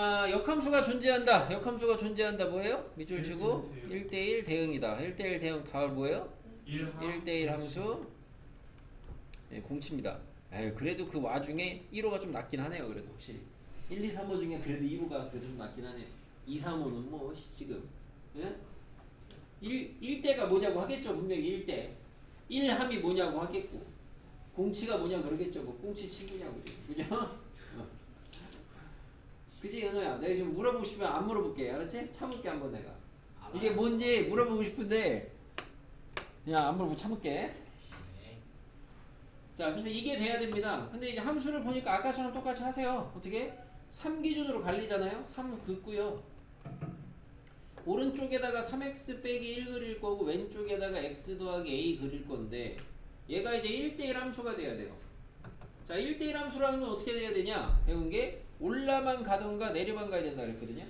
아, 역함수가 존재한다. 역함수가 존재한다. 뭐예요? 밑줄 치고 일 1대1 대응이다. 1대1 대응 다 뭐예요? 1 1대1 함수 네, 공치입니다. 에이, 그래도 그 와중에 1호가 좀 낮긴 하네요. 그래도 확실히 1, 2, 3호 중에 그래도 1호가 그래도 좀 낮긴 하네요. 2, 3호는 뭐 씨, 지금 예? 1, 1대가 뭐냐고 하겠죠. 분명히 1대 1함이 뭐냐고 하겠고 공치가 뭐냐 그러겠죠. 뭐 공치 친구냐고 그죠? 어. 그지 연호야. 내가 지금 물어보고 싶으면 안 물어볼게. 알았지? 참을게 한번 내가. 이게 뭔지 물어보고 싶은데 그냥 안 물어보고 참을게. 자, 그래서 이게 돼야 됩니다. 근데 이제 함수를 보니까 아까처럼 똑같이 하세요. 어떻게? 3 기준으로 갈리잖아요. 3 긋고요. 오른쪽에다가 3x 빼기 1 그릴 거고 왼쪽에다가 x 더하기 a 그릴 건데 얘가 이제 1대1 함수가 돼야 돼요. 자, 1대1 함수라는 건 어떻게 돼야 되냐? 배운 게 올라만 가던가 내려만 가야 된다 그랬거든요.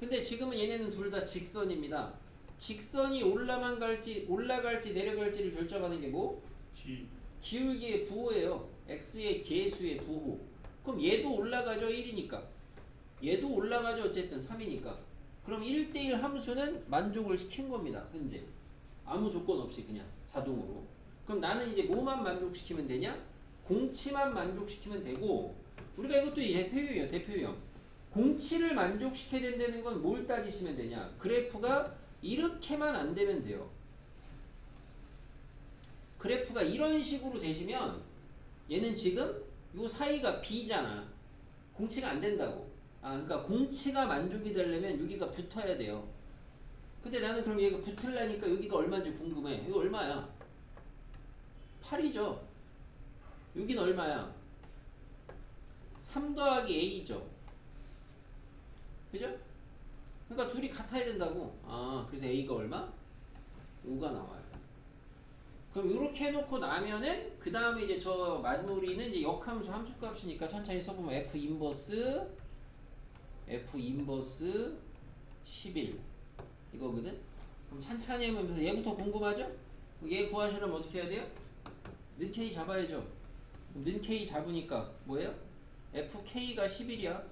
근데 지금은 얘네는 둘 다 직선입니다. 직선이 올라만 갈지 올라갈지 내려갈지를 결정하는 게 뭐? G 기울기의 부호예요. x의 개수의 부호. 그럼 얘도 올라가죠. 1이니까. 얘도 올라가죠. 어쨌든 3이니까. 그럼 1대1 함수는 만족을 시킨 겁니다. 현재. 아무 조건 없이 그냥 자동으로. 그럼 나는 이제 뭐만 만족시키면 되냐? 공치만 만족시키면 되고 우리가 이것도 이 대표유형, 대표유형. 공치를 만족시켜야 된다는 건 뭘 따지시면 되냐? 그래프가 이렇게만 안 되면 돼요. 그래프가 이런 식으로 되시면 얘는 지금 요 사이가 B잖아. 공치가 안 된다고. 아, 그러니까 공치가 만족이 되려면 여기가 붙어야 돼요. 근데 나는 그럼 얘가 붙으려니까 여기가 얼마인지 궁금해. 이거 얼마야? 8이죠. 여긴 얼마야? 3 더하기 A죠. 그죠? 그러니까 둘이 같아야 된다고. 아, 그래서 A가 얼마? 5가 나와요. 그럼 이렇게 해놓고 나면은 그 다음에 이제 저 마무리는 이제 역함수 함수 값이니까 천천히 써보면 f 인버스 f 인버스 11 이거거든. 그럼 천천히 하면서 얘부터 궁금하죠? 얘 구하시려면 어떻게 해야 돼요? 는 k 잡아야죠. 는 k 잡으니까 뭐예요? Fk가 11이야.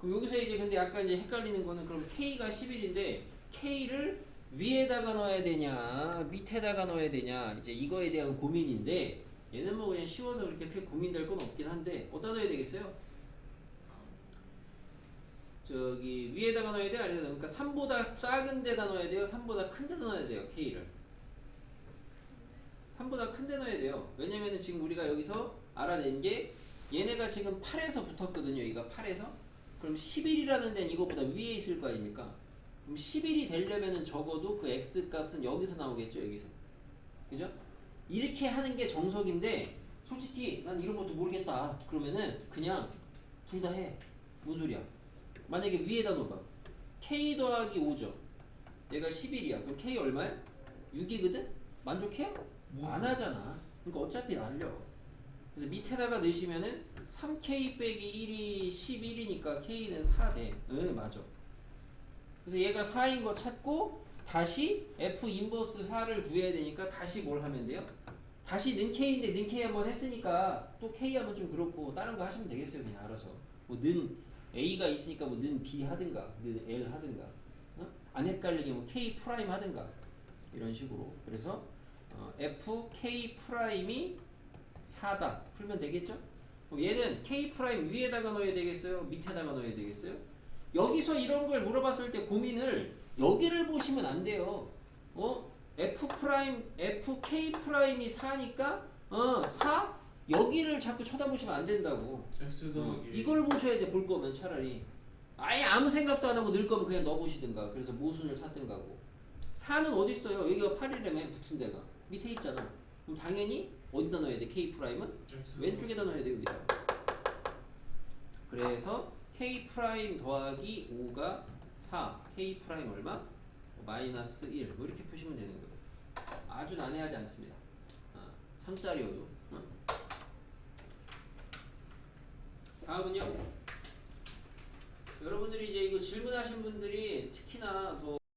그럼 여기서 이제 근데 약간 이제 헷갈리는 거는 그럼 k가 11인데 k를 위에다가 넣어야 되냐 밑에다가 넣어야 되냐 이제 이거에 대한 고민인데 얘는 뭐 그냥 쉬워서 그렇게 크게 고민될 건 없긴 한데 어디다 넣어야 되겠어요? 저기 위에다가 넣어야 돼 아래에다 그러니까 3보다 작은 데다 넣어야 돼요 3보다 큰 데다 넣어야 돼요 K를 3보다 큰 데 넣어야 돼요 왜냐면은 지금 우리가 여기서 알아낸 게 얘네가 지금 8에서 붙었거든요 여기가 8에서 그럼 11이라는 데는 이것보다 위에 있을 거 아닙니까 그럼 11이 되려면은 적어도 그 x 값은 여기서 나오겠죠 여기서 그죠? 이렇게 하는 게 정석인데 솔직히 난 이런 것도 모르겠다 그러면은 그냥 둘 다 해. 뭔 소리야? 만약에 위에다 넣어봐. k 더하기 5죠. 얘가 11이야. 그럼 k 얼마야? 6이거든? 만족해요? 안 하잖아. 그러니까 어차피 날려. 그래서 밑에다가 넣으시면은 3k 빼기 1이 11이니까 k는 4 돼. 응, 맞아. 그래서 얘가 4인 거 찾고 다시 f 인버스 4를 구해야 되니까 다시 뭘 하면 돼요? 다시 는 k인데 는 k 한번 했으니까 또 k 하면 좀 그렇고 다른 거 하시면 되겠어요 그냥 알아서 뭐는 a가 있으니까 뭐는 b 하든가 는 l 하든가 어? 안 헷갈리게 뭐 k 프라임 하든가 이런 식으로 그래서 어, f k 프라임이 4다 풀면 되겠죠? 그럼 얘는 k 프라임 위에다가 넣어야 되겠어요? 밑에다가 넣어야 되겠어요? 여기서 이런 걸 물어봤을 때 고민을 여기를 보시면 안 돼요. 어? F 프라임, F K 프라임이 4니까 어, 4 여기를 자꾸 쳐다보시면 안 된다고. 어, 이걸 보셔야 돼. 볼 거면 차라리. 아예 아무 생각도 안 하고 넣을 거면 그냥 넣어 보시든가. 그래서 모순을 찾든가고. 4는 어디 있어요? 여기가 8이라며 붙은 데가. 밑에 있잖아. 그럼 당연히 어디다 넣어야 돼? K 프라임은 왼쪽에다 넣어야 돼 여기다. 그래서 k 프라임 더하기 5가 4, k 프라임 얼마? 마이너스 1. 뭐 이렇게 푸시면 되는 거예요. 아주 난해하지 않습니다. 어, 3짜리여도. 어? 다음은요. 여러분들이 이제 이거 질문하신 분들이 특히나 더